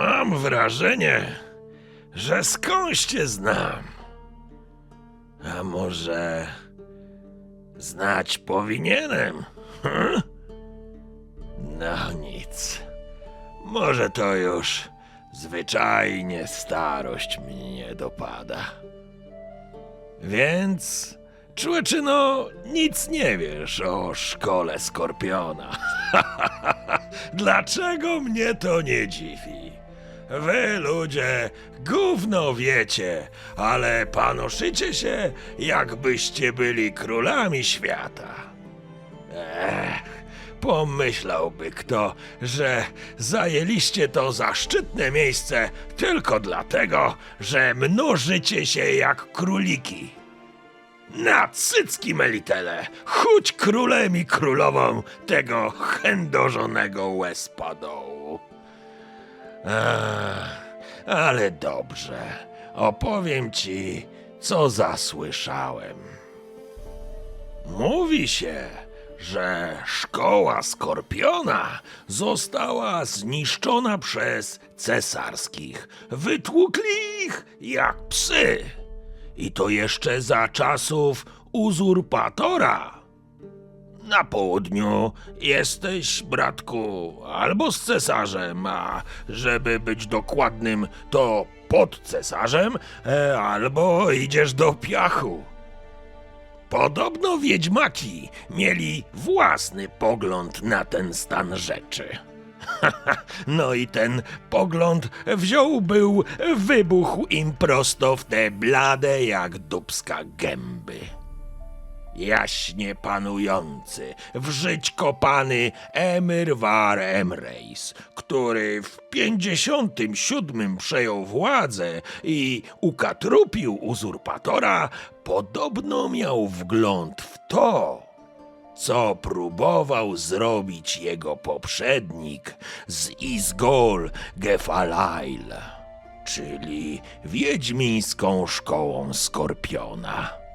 Mam wrażenie, że skądś cię znam. A może znać powinienem? Hm? No nic. Może to już zwyczajnie starość mnie dopada. Więc, człeczyno, nic nie wiesz o szkole Skorpiona. Dlaczego mnie to nie dziwi? Wy ludzie gówno wiecie, ale panoszycie się, jakbyście byli królami świata. Ech, pomyślałby kto, że zajęliście to zaszczytne miejsce tylko dlatego, że mnożycie się jak króliki. Na cycki melitele, chudź królem i królową tego chędożonego łespadołu. Ale dobrze, opowiem ci, co zasłyszałem. Mówi się, że szkoła Skorpiona została zniszczona przez cesarskich. Wytłukli ich jak psy. I to jeszcze za czasów uzurpatora. Na południu jesteś, bratku, albo z cesarzem, a żeby być dokładnym, to pod cesarzem, e, albo idziesz do piachu. Podobno wiedźmaki mieli własny pogląd na ten stan rzeczy. no i ten pogląd wziął był, wybuchł im prosto w te blade jak dubska gęby. Jaśnie panujący, w żyć kopany Emir War Emreis, który w 57 przejął władzę i ukatrupił uzurpatora, podobno miał wgląd w to, co próbował zrobić jego poprzednik z Izgol Gefalail, czyli wiedźmińską szkołą Skorpiona.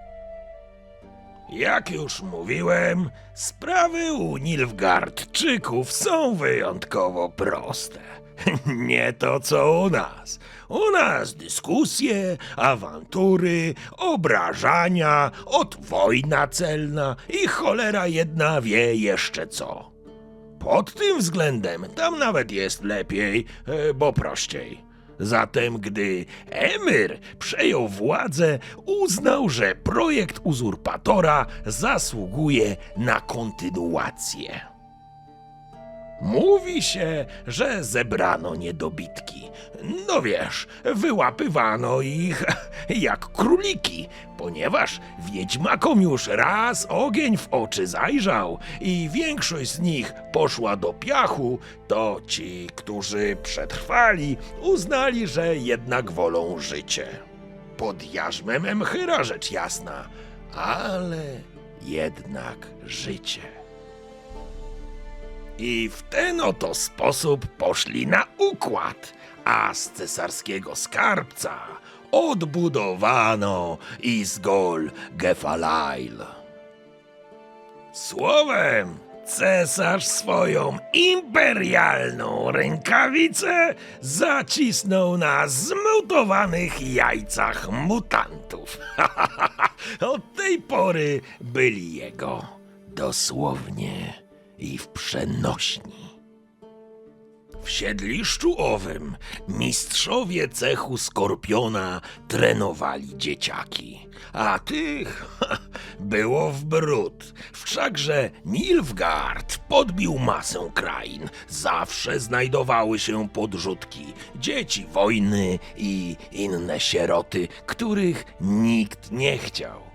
Jak już mówiłem, sprawy u Nilfgaardczyków są wyjątkowo proste. Nie to co u nas. U nas dyskusje, awantury, obrażania, od wojna celna i cholera jedna wie jeszcze co. Pod tym względem tam nawet jest lepiej, e, bo prościej. Zatem, gdy Emir przejął władzę, uznał, że projekt uzurpatora zasługuje na kontynuację. Mówi się, że zebrano niedobitki. No wiesz, wyłapywano ich jak króliki, ponieważ wiedźmakom już raz ogień w oczy zajrzał i większość z nich poszła do piachu, to ci, którzy przetrwali, uznali, że jednak wolą życie. Pod jarzmem Emchyra rzecz jasna, ale jednak życie. I w ten oto sposób poszli na układ, a z cesarskiego skarbca odbudowano Izgol Gefalail. Słowem, cesarz swoją imperialną rękawicę zacisnął na zmutowanych jajcach mutantów. Od tej pory byli jego dosłownie i w przenośni. W siedliszczu owym mistrzowie cechu Skorpiona trenowali dzieciaki, a tych było w bród. Wszakże Nilfgaard podbił masę krain. Zawsze znajdowały się podrzutki, dzieci wojny i inne sieroty, których nikt nie chciał.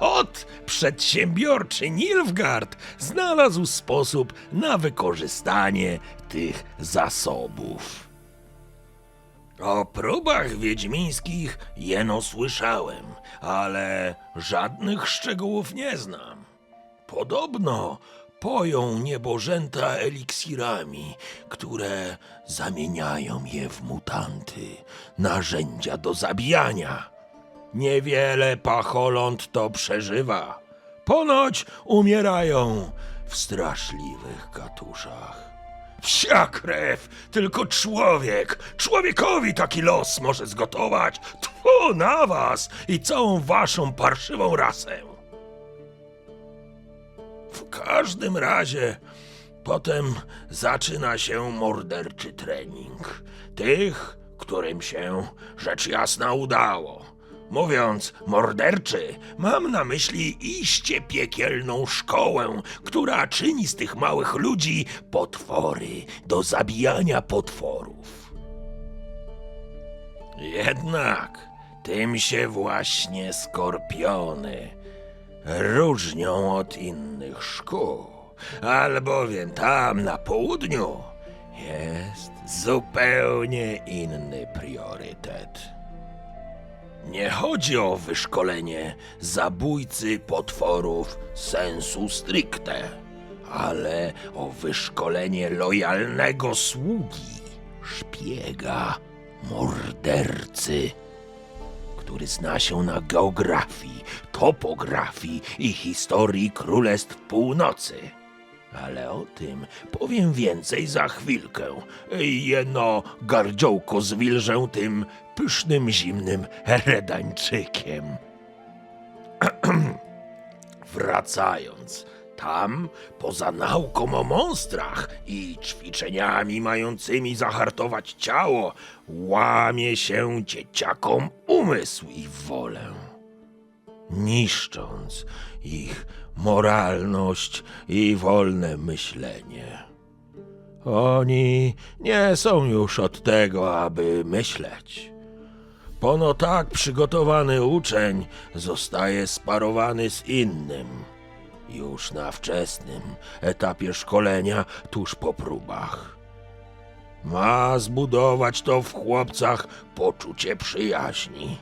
Ot, przedsiębiorczy Nilfgaard znalazł sposób na wykorzystanie tych zasobów. O próbach wiedźmińskich jeno słyszałem, ale żadnych szczegółów nie znam. Podobno poją niebożęta eliksirami, które zamieniają je w mutanty, narzędzia do zabijania. Niewiele pacholąt to przeżywa. Ponoć umierają w straszliwych katuszach. Psia krew, tylko człowiek, człowiekowi taki los może zgotować. Tfu na was i całą waszą parszywą rasę. W każdym razie potem zaczyna się morderczy trening. Tych, którym się rzecz jasna udało. Mówiąc morderczy, mam na myśli iście piekielną szkołę, która czyni z tych małych ludzi potwory do zabijania potworów. Jednak tym się właśnie skorpiony różnią od innych szkół, albowiem tam na południu jest zupełnie inny priorytet. Nie chodzi o wyszkolenie zabójcy potworów sensu stricte, ale o wyszkolenie lojalnego sługi, szpiega, mordercy który zna się na geografii, topografii i historii Królestw Północy. Ale o tym powiem więcej za chwilkę. Jeno gardziołko zwilżę tym pysznym, zimnym redańczykiem. Wracając, tam, poza nauką o monstrach i ćwiczeniami mającymi zahartować ciało, łamie się dzieciakom umysł i wolę, niszcząc ich moralność i wolne myślenie. Oni nie są już od tego, aby myśleć. Pono tak przygotowany uczeń zostaje sparowany z innym, już na wczesnym etapie szkolenia, tuż po próbach. Ma zbudować to w chłopcach poczucie przyjaźni.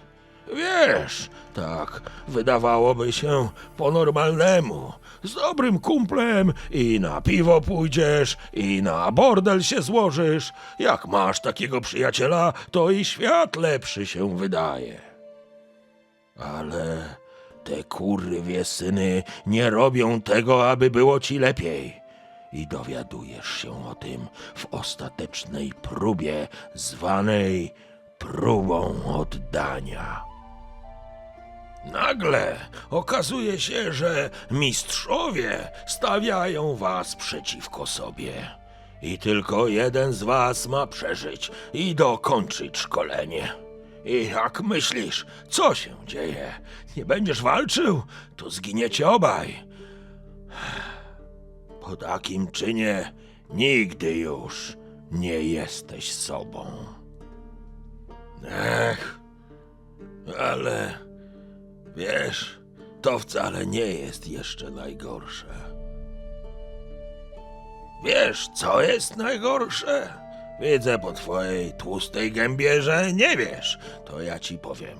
Wiesz, tak wydawałoby się po normalnemu. Z dobrym kumplem i na piwo pójdziesz, i na bordel się złożysz. Jak masz takiego przyjaciela, to i świat lepszy się wydaje. Ale te kurwie syny nie robią tego, aby było ci lepiej. I dowiadujesz się o tym w ostatecznej próbie, zwanej próbą oddania. Nagle okazuje się, że mistrzowie stawiają was przeciwko sobie. I tylko jeden z was ma przeżyć i dokończyć szkolenie. I jak myślisz, co się dzieje? Nie będziesz walczył, to zginiecie obaj. Po takim czynie nigdy już nie jesteś sobą. Ech, ale wiesz, to wcale nie jest jeszcze najgorsze. Wiesz, co jest najgorsze? Widzę po twojej tłustej gębie, że nie wiesz. To ja ci powiem.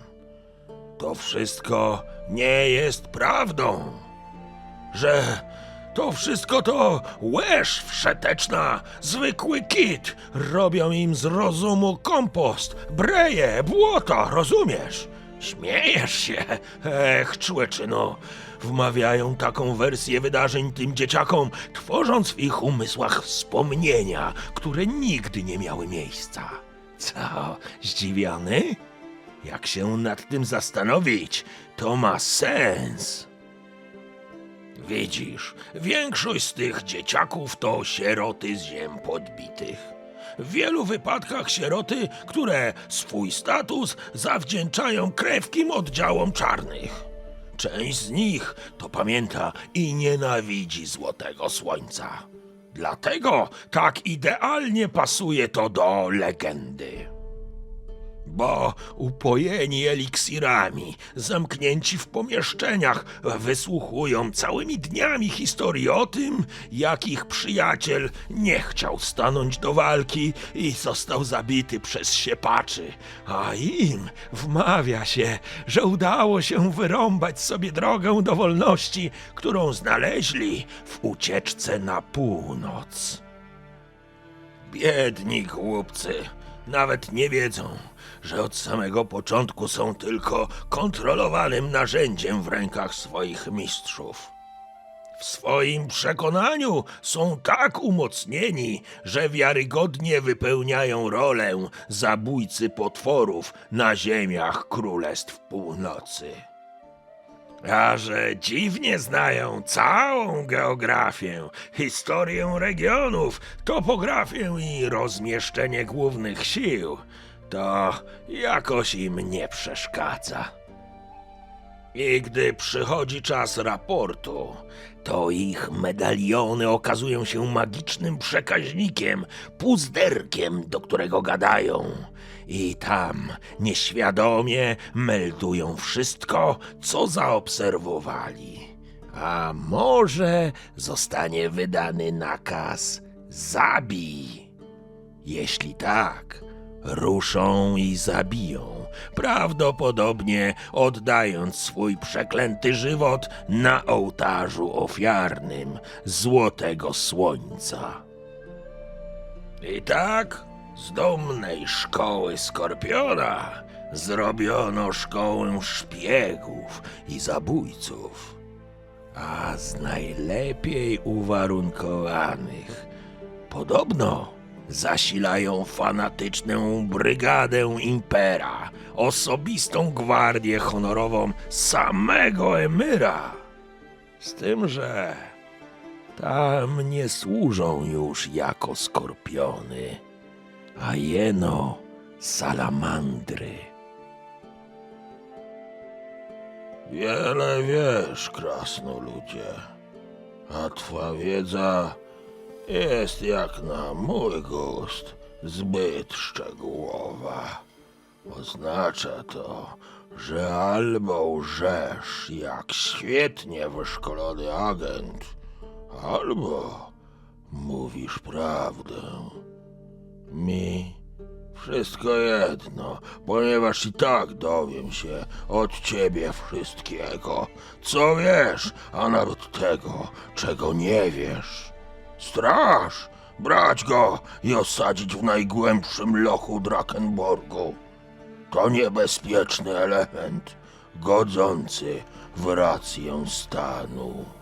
To wszystko nie jest prawdą. Że to wszystko to łeż wszeteczna, zwykły kit. Robią im z rozumu kompost, breje, błoto, rozumiesz? Śmiejesz się? Ech, człeczyno. Wmawiają taką wersję wydarzeń tym dzieciakom, tworząc w ich umysłach wspomnienia, które nigdy nie miały miejsca. Co, zdziwiony? Jak się nad tym zastanowić, to ma sens. Widzisz, większość z tych dzieciaków to sieroty z ziem podbitych. W wielu wypadkach sieroty, które swój status zawdzięczają krewkim oddziałom czarnych. Część z nich to pamięta i nienawidzi złotego słońca. Dlatego tak idealnie pasuje to do legendy. Bo upojeni eliksirami, zamknięci w pomieszczeniach, wysłuchują całymi dniami historii o tym, jak ich przyjaciel nie chciał stanąć do walki i został zabity przez siepaczy, a im wmawia się, że udało się wyrąbać sobie drogę do wolności, którą znaleźli w ucieczce na północ. Biedni głupcy nawet nie wiedzą, że od samego początku są tylko kontrolowanym narzędziem w rękach swoich mistrzów. W swoim przekonaniu są tak umocnieni, że wiarygodnie wypełniają rolę zabójcy potworów na ziemiach Królestw Północy. A że dziwnie znają całą geografię, historię regionów, topografię i rozmieszczenie głównych sił, to jakoś im nie przeszkadza. I gdy przychodzi czas raportu, to ich medaliony okazują się magicznym przekaźnikiem, puzderkiem, do którego gadają. I tam nieświadomie meldują wszystko, co zaobserwowali. A może zostanie wydany nakaz zabij. Jeśli tak, ruszą i zabiją, prawdopodobnie oddając swój przeklęty żywot na ołtarzu ofiarnym Złotego Słońca. I tak z dumnej szkoły Skorpiona zrobiono szkołę szpiegów i zabójców, a z najlepiej uwarunkowanych Podobno zasilają fanatyczną brygadę Impera, osobistą gwardię honorową samego Emyra. Z tym, że tam nie służą już jako skorpiony, a jeno salamandry. Wiele wiesz, krasnoludzie, a twa wiedza jest jak na mój gust zbyt szczegółowa. Oznacza to, że albo łżesz jak świetnie wyszkolony agent, albo mówisz prawdę. Mi wszystko jedno, ponieważ i tak dowiem się od ciebie wszystkiego, co wiesz, a nawet tego, czego nie wiesz. Straż! Brać go i osadzić w najgłębszym lochu Drakenborgu. To niebezpieczny element, godzący w rację stanu.